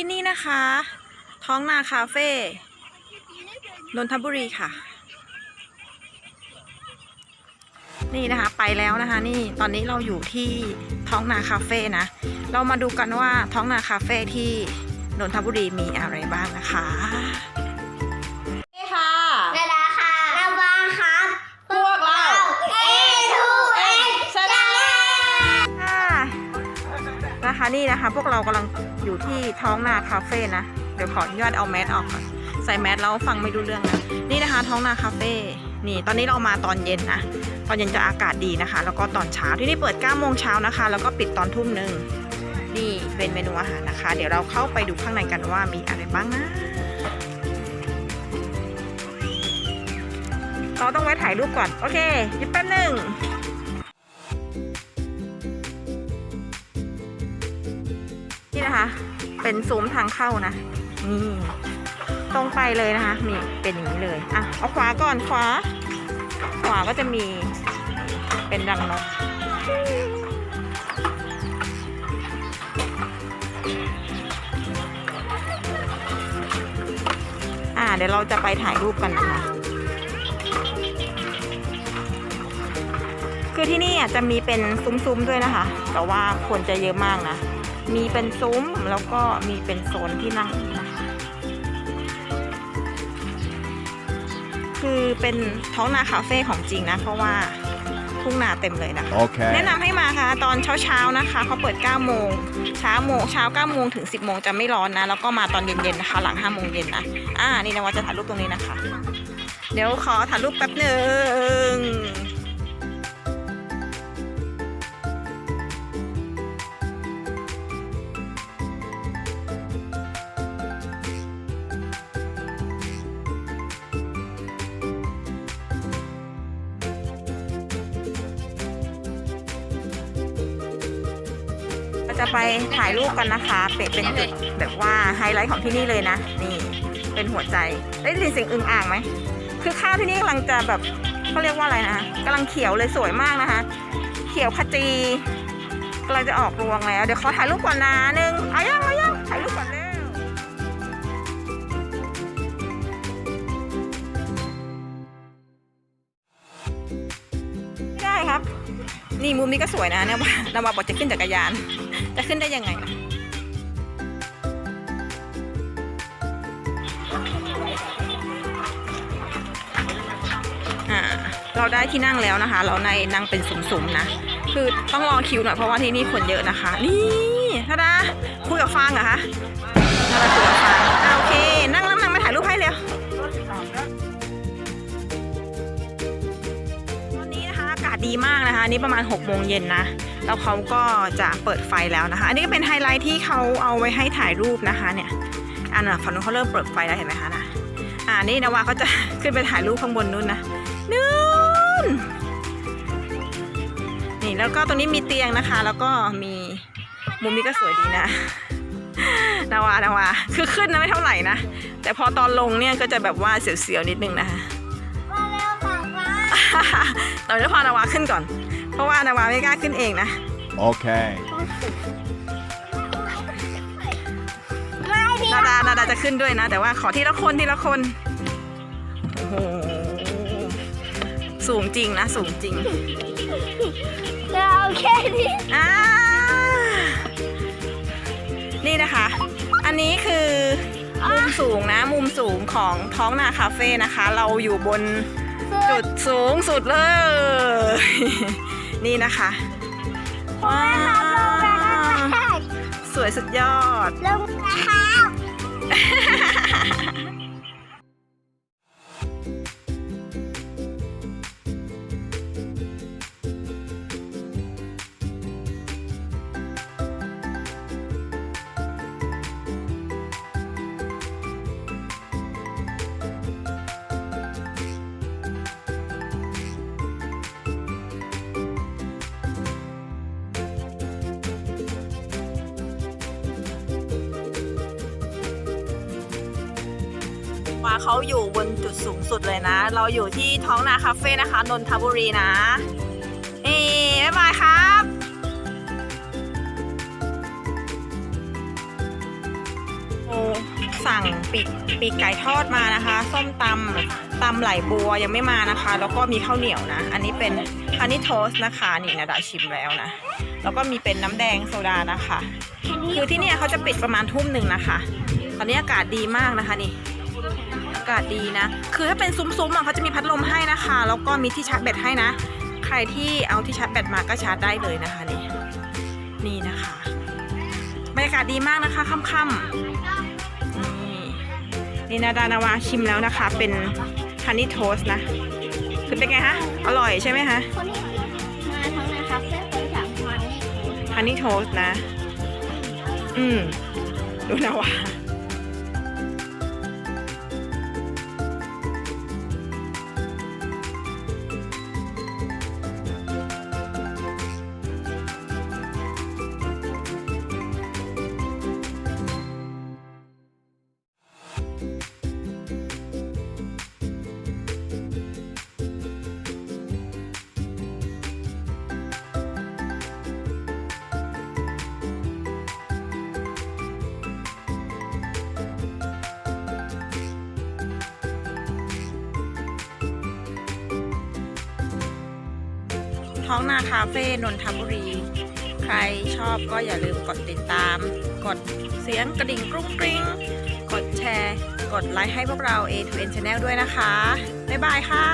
ที่นี่นะคะ ท้องนาคาเฟ่นนทบุรีค่ะ นี่นะคะไปแล้วนะคะ นี่ตอนนี้เราอยู่ที่ท้องนาคาเฟ่นะ เรามาดูกันว่าท้องนาคาเฟ่ที่นนทบุรีมีอะไรบ้างนะคะ นะคะนี่นะคะ พวกเรากำลังอยู่ที่ท้องนาคาเฟ่นะ เดี๋ยวขออนุญาตเอาแมสออกก่อนใส่แมสแล้วฟังไม่รู้เรื่องนะ นี่นะคะ ท้องนาคาเฟ่นี่ตอนนี้เรามาตอนเย็นนะตอนเย็นจะอากาศดีนะคะ แล้วก็ตอนเช้าที่นี่เปิด9โมงเช้านะคะ แล้วก็ปิดตอนทุ่มหนึ่งนี่เป็นเมนูอาหารนะคะ เดี๋ยวเราเข้าไปดูข้างในกันว่ามีอะไรบ้างนะเราต้องไว้ถ่ายรูปก่อน โอเคหยุดแป๊บหนึ่ง นะคะ เป็นซุ้มทางเข้านะ นี่ ตรงไปเลยนะคะ นี่เป็นอย่างนี้เลย อะ เอาขวาก่อนขวา ขวาก็จะมี เป็นรังนกอ่า เดี๋ยวเราจะไปถ่ายรูปกันนะคะ คือที่นี่อะจะมีเป็นซุ้มๆด้วยนะคะ แต่ว่าคนจะเยอะมากนะ มีเป็นซุ้มแล้วก็มีเป็นโซนที่นั่งนะคะ คือเป็นท้องนาคาเฟ่ของจริงนะ เพราะว่าทุ่งนาเต็มเลยนะคะ Okay. แนะนำให้มาค่ะ ตอนเช้าๆนะคะเขาเปิด 9 โมงเช้าโมงเช้า 9 โมงถึง 10 โมงจะไม่ร้อนนะ แล้วก็มาตอนเย็นๆนะคะ หลัง 5 โมงเย็นนะ อ่า นี่นะว่าจะถ่ายรูปตรงนี้นะคะ เดี๋ยวขอถ่ายรูปแป๊บหนึ่ง จะไปถ่ายรูปกันนะคะ เป็นเป็นจุดแบบว่าไฮไลท์ของที่นี่เลยนะ นี่เป็นหัวใจได้ยินเสียงอึ่งอ่างไหมคือข้าวที่นี่กำลังจะแบบเขาเรียกว่าอะไรนะกำลังเขียวเลยสวยมากนะคะ เขียวขจีกำลังจะออกรวงแล้ว เดี๋ยวขอถ่ายรูปก่อนนะหนึ่งเอายังเอายังถ่ายรูปก่อนเร็วได้ครับ นี่มุมนี้ก็สวยนะเนี่ยว่านาวาบอกจะขึ้นจักรยาน จะขึ้นได้ยังไงนะอ่าเราได้ที่นั่งแล้วนะคะ เราในนั่งเป็นสุ่มๆนะ คือต้องรอคิวหน่อยเพราะว่าที่นี่คนเยอะนะคะ นี่ทาดาคุยกับฟางเหรอคะทาดาคุยกับฟาง นะคะอันนี่ประมาณ6โมงเย็นนะ แล้วเขาก็จะเปิดไฟแล้วนะคะ อันนี้ก็เป็นไฮไลท์ที่เขาเอาไว้ให้ถ่ายรูปนะคะเนี่ย อันน่ะฝั่งนู้นเขาเริ่มเปิดไฟแล้วเห็นไหมคะนะอ่านี่นะว่าเขาจะขึ้นไปถ่ายรูปข้างบนนู้นนะนู่นนี่แล้วก็ตรงนี้มีเตียงนะคะ แล้วก็มีมุมนี้ก็สวยดีนะนาวานาวาคือขึ้นนะไม่เท่าไหร่นะ แต่พอตอนลงเนี่ยก็จะแบบว่าเสียวๆนิดนึงนะคะมาเร็วค่ะมาเราจะพานาวาขึ้นก่อน เพราะว่านาวาไม่กล้าขึ้นเองนะ Okay. ไม่ดีนาดานาดาจะขึ้นด้วยนะ แต่ว่าขอทีละคนทีละคนโอ้โหสูงจริงนะ สูงจริงเราแค่นี้อ่านี่นะคะ อันนี้คือมุมสูงนะ มุมสูงของท้องนาคาเฟ่นะคะ เราอยู่บนจุดสูงสุดเลย นี่นะคะว้าวสวยสุดยอด ลงนะครับ ว่าเขาอยู่บนจุดสูงสุดเลยนะ เราอยู่ที่ท้องนาคาเฟ่นะคะนนทบุรีนะเอ๊บ๊ายบายครับสั่งปีกปีกไก่ทอดมานะคะ ส้มตำตำไหลบัวยังไม่มานะคะ แล้วก็มีข้าวเหนียวนะ อันนี้เป็นฮันนี่โทสนะคะนี่นาดาชิมแล้วนะ แล้วก็มีเป็นน้ำแดงโซดานะคะ คือที่เนี่ยเขาจะปิดประมาณทุ่มหนึ่งนะคะ ตอนนี้อากาศดีมากนะคะนี่ากาศดีนะ คือถ้าเป็นซุ้มๆอะเขาจะมีพัดลมให้นะคะ แล้วก็มีที่ชาร์จแบตให้นะ ใครที่เอาที่ชาร์จแบตมาก็ชาร์จได้เลยนะคะนี่ นี่นะคะ บรรยากาศดีมากนะคะค่ำๆนี่นี่นาดานาวาชิมแล้วนะคะ เป็นฮันนี่โทสนะคือเป็นไงคะ อร่อยใช่ไหมคะคนที่มาทั้งนครับเพื่อนคนสามคนนี่ฮันนี่โทสนะ อืมดูนาวา ท้องนาคาเฟ่นนทบุรี ใครชอบก็อย่าลืมกดติดตาม กดเสียงกระดิ่งกรุ้งกริ้งกดแชร์ กดไลค์ให้พวกเรา A2N Channel ด้วยนะคะ บ๊ายบายค่ะ